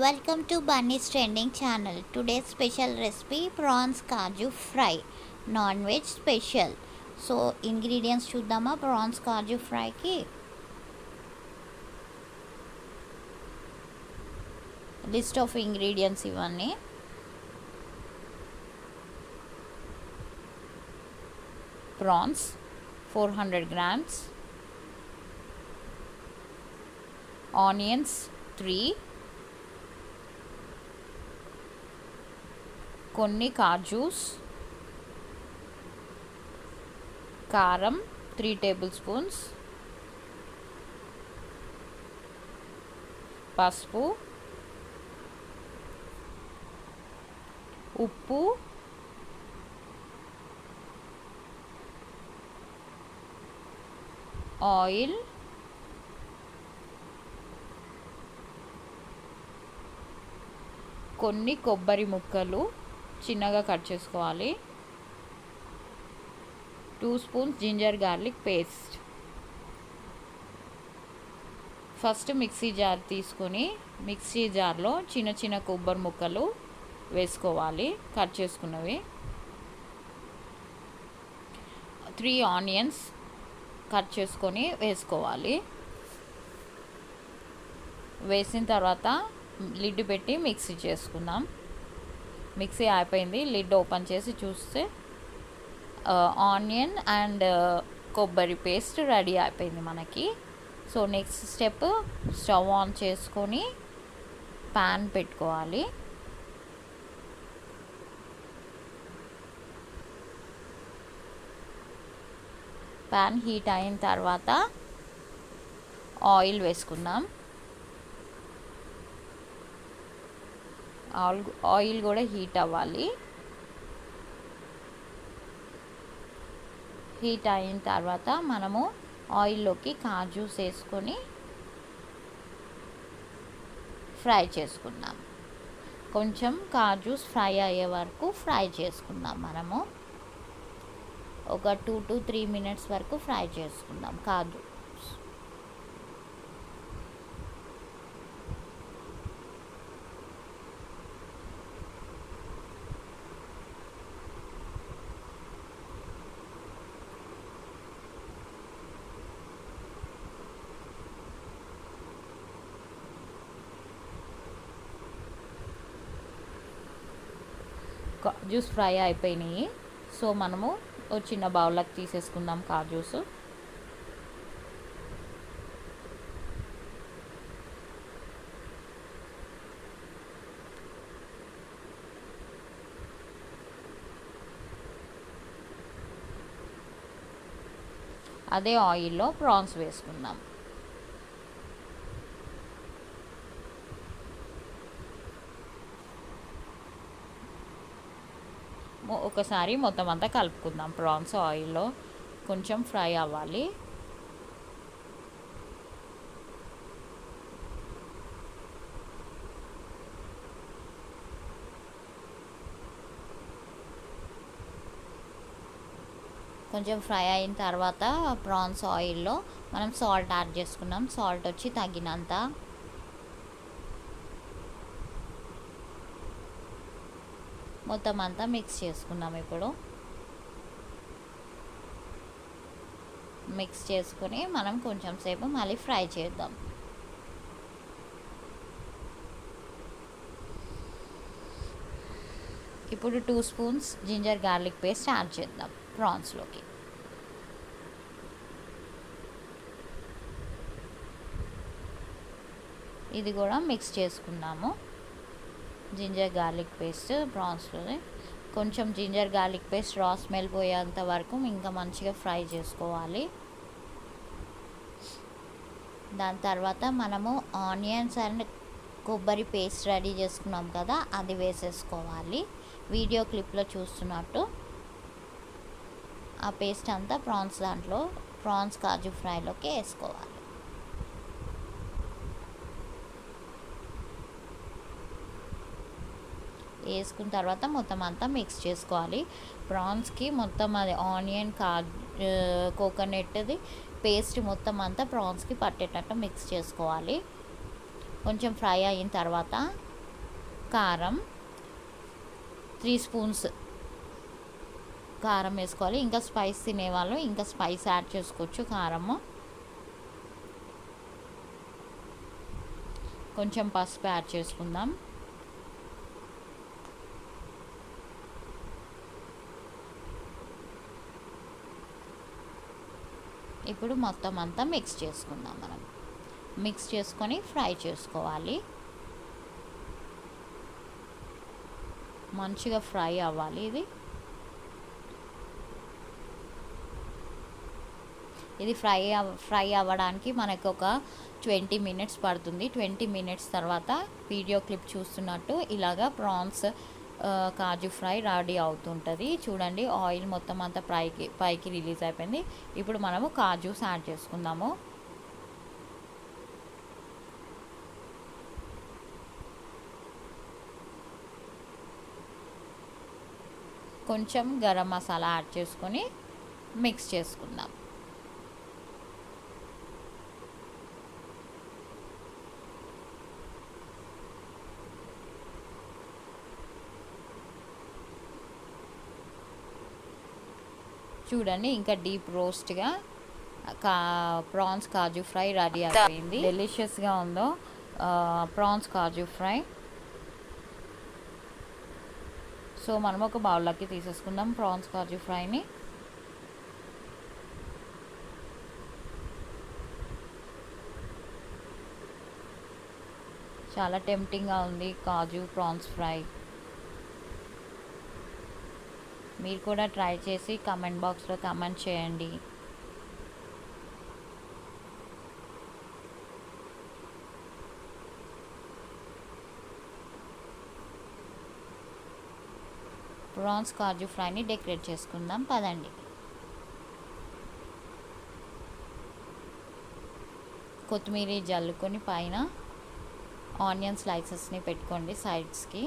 welcome to bunny's trending channel today special recipe prawns kaju fry non veg special so ingredients చూద్దామా prawns కాజు ఫ్రైకి list of ingredients ఇవన్నీ prawns four hundred grams onions three కొన్ని కాజూస్ కారం three table spoons పసుపు ఉప్పు oil కొన్ని కొబ్బరి ముక్కలు చిన్నగా కట్ చేసుకోవాలి. Two spoons ginger garlic paste first mixie jar తీసుకొని మిక్సీ జార్లో చిన్న చిన్న కొబ్బరి ముక్కలు వేసుకోవాలి కట్ చేసుకున్నవి. త్రీ ఆనియన్స్ కట్ చేసుకొని వేసుకోవాలి. వేసిన తర్వాత లిడ్ పెట్టి మిక్సీ చేసుకుందాం. మిక్సీ అయిపోయింది లిడ్ ఓపెన్ చేసి చూస్తే ఆనియన్ అండ్ కొబ్బరి పేస్ట్ రెడీ అయిపోయింది మనకి. So next step stove on చేసుకొని ప్యాన్ పెట్టుకోవాలి. ప్యాన్ హీట్ అయిన తర్వాత ఆయిల్ వేసుకుందాం. ఆయిల్ ఆయిల్ కూడా హీట్ అవ్వాలి. హీట్ అయిన తర్వాత మనము ఆయిల్లోకి కాజూస్ వేసుకొని ఫ్రై చేసుకుందాం. కొంచెం కాజూస్ ఫ్రై అయ్యే వరకు ఫ్రై చేసుకుందాం మనము. ఒక టూ టు త్రీ మినిట్స్ వరకు ఫ్రై చేసుకుందాం కాజు. కాజూస్ ఫ్రై అయిపోయినాయి. సో మనము ఒక చిన్న బౌల్లోకి తీసేసుకుందాం కాజూస్ అదే ఆయిల్లో ప్రాన్స్ వేసుకుందాం. ఒకసారి మొత్తం అంతా కలుపుకుందాం. ప్రాన్స్ ఆయిల్లో కొంచెం ఫ్రై అవ్వాలి. కొంచెం ఫ్రై అయిన తర్వాత ప్రాన్స్ ఆయిల్లో మనం సాల్ట్ యాడ్ చేసుకున్నాం. సాల్ట్ వచ్చి తగినంత మొత్తం అంతా మిక్స్ చేసుకున్నాం ఇప్పుడు. మిక్స్ చేసుకుని మనం కొంచెం సేపు మళ్ళీ ఫ్రై చేద్దాం. ఇప్పుడు two spoons ginger garlic paste add చేద్దాం ప్రాన్స్లోకి ఇది కూడా మిక్స్ చేసుకున్నాము. జింజర్ గార్లిక్ పేస్ట్ ప్రాన్స్లోనే. కొంచెం ginger garlic paste raw smell పోయేంత వరకు ఇంకా మంచిగా ఫ్రై చేసుకోవాలి. దాని తర్వాత మనము ఆనియన్స్ అండ్ కొబ్బరి పేస్ట్ రెడీ చేసుకున్నాం కదా అది వేసేసుకోవాలి. వీడియో క్లిప్లో చూస్తున్నట్టు. ఆ పేస్ట్ అంతా ప్రాన్స్ దాంట్లో ప్రాన్స్ కాజు ఫ్రైలోకి వేసుకోవాలి. వేసుకున్న తర్వాత మొత్తం అంతా మిక్స్ చేసుకోవాలి. ప్రాన్స్కి మొత్తం అది ఆనియన్ కా కోకోనట్ది పేస్ట్ మొత్తం అంతా ప్రాన్స్కి పట్టేటట్టు మిక్స్ చేసుకోవాలి. కొంచెం ఫ్రై అయిన తర్వాత కారం త్రీ స్పూన్స్ కారం వేసుకోవాలి. ఇంకా స్పైస్ తినేవాళ్ళు ఇంకా స్పైస్ యాడ్ చేసుకోవచ్చు కారము. కొంచెం పసుపు యాడ్ చేసుకుందాం. ఇప్పుడు మొత్తం అంతా మిక్స్ చేసుకుందాం మనం. మిక్స్ చేసుకొని ఫ్రై చేసుకోవాలి. మంచిగా ఫ్రై అవ్వాలి ఇది. ఇది ఫ్రై ఫ్రై అవ్వడానికి మనకు ఒక ట్వంటీ మినిట్స్ పడుతుంది. ట్వంటీ మినిట్స్ తర్వాత వీడియో క్లిప్ చూస్తున్నట్టు ఇలాగా ప్రాన్స్ కాజు ఫ్రై రెడీ అవుతుంటుంది. చూడండి ఆయిల్ మొత్తం అంతా పైకి పైకి రిలీజ్ అయిపోయింది. ఇప్పుడు మనము కాజూస్ యాడ్ చేసుకుందాము. కొంచెం గరం మసాలా యాడ్ చేసుకొని మిక్స్ చేసుకుందాం. చూడండి ఇంకా డీప్ రోస్ట్గా కా ప్రాన్స్ కాజు ఫ్రై రెడీ అయిపోయింది. డెలిషియస్గా ఉందో ప్రాన్స్ కాజు ఫ్రై. సో మనం ఒక బౌల్లోకి తీసేసుకుందాం ప్రాన్స్ కాజు ఫ్రైని. చాలా టెంప్టింగ్గా ఉంది కాజు ప్రాన్స్ ఫ్రై. మీరు కూడా ట్రై చేసి కమెంట్ బాక్స్లో కమెంట్ చేయండి. ప్రాన్స్ కాజు ఫ్రైని డెకరేట్ చేసుకుందాం పదండి. కొత్తిమీర జల్లుకొని పైన ఆనియన్ స్లైసెస్ని పెట్టుకోండి సైడ్స్కి.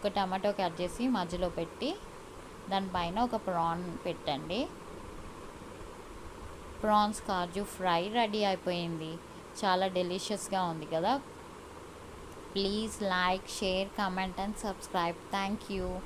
ఒక టమాటో కట్ చేసి మధ్యలో పెట్టి దానిపైన ఒక ప్రాన్ పెట్టండి. ప్రాన్స్ కాజు ఫ్రై రెడీ అయిపోయింది. చాలా డెలిషియస్గా ఉంది కదా. Please like share comment and subscribe. Thank you.